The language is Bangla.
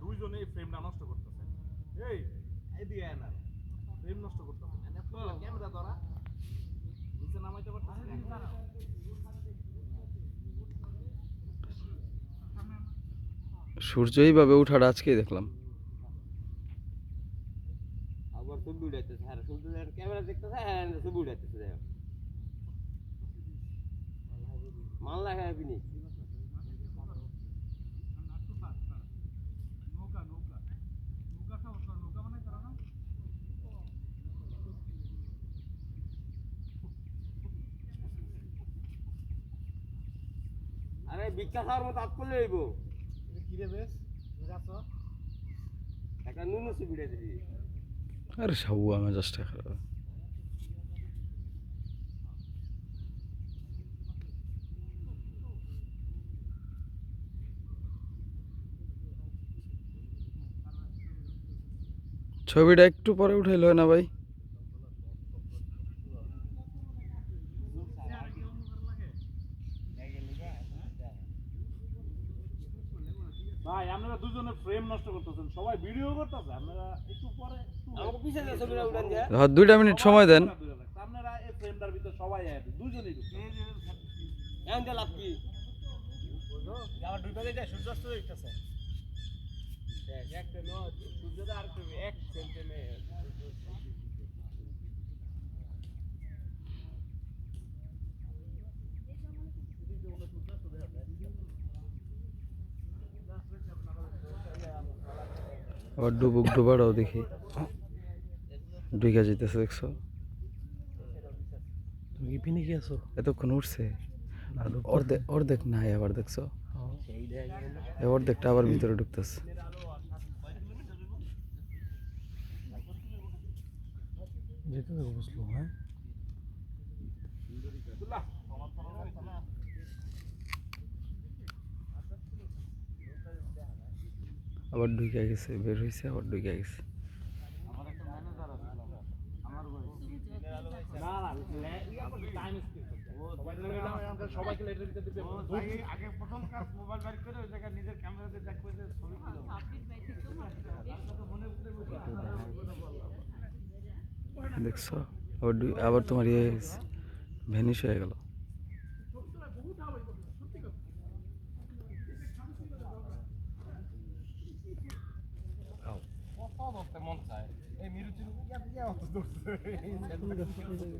দুইজনেই ফ্রেমটা নষ্ট করতেছে। এই এদিকে আয় না। ফ্রেম নষ্ট করতেছে। ক্যামেরা ধরা। নিচে নামাইতে পারতেছে না। সূর্য এইভাবে উঠাটা আজকেই দেখলাম। আবার ছবি উঠাইতেছে। হ্যাঁ ছবি ক্যামেরা দেখতেছে হ্যাঁ ছবি উঠাইতেছে দেখো মান লাগা আরে ভিক্ষা খাওয়ার মতো আপ করলে হইব। কিরে বেশ? একটা নুন আরে সাবুয়া মেজাজটা খারাপ ছবিটা একটু পরে উঠাইল না ভাই? ভাই আপনারা দুজনে ফ্রেম নষ্ট করতেছেন সবাই ভিডিও করতেছে আপনারা একটু পরে একটু আমাকে পিছনে যে ছবিটা উঠান যায় হ্যাঁ, দুইটা মিনিট সময় দেন। আপনারা এই ফ্রেমটার ভিতরে সবাই আছেন দুজনেই এখন যে লাভ কি? আমার দুই পাশে সূর্যাস্ত দেখতেছে। একটা ন সূর্যটা আর এক সেন্টিমিটার আবার ডুবুক ডুবাটাও দেখি ডুইকা যেতেছে দেখছো তুমি কি পিনে কি আছো এতক্ষণ উঠছে অর্ধেক অর্ধেক নাই আবার দেখছো এই অর্ধেকটা আবার ভিতরে ঢুকতেছে যেতে দেখো বুঝলো হ্যাঁ আবার ঢুকে গেছে, বের হয়েছে আবার ঢুকে গেছে। দেখছ? আবার আবার তোমার ইয়ে ভ্যানিশ হয়ে গেল। মন চায় এই মিরুচির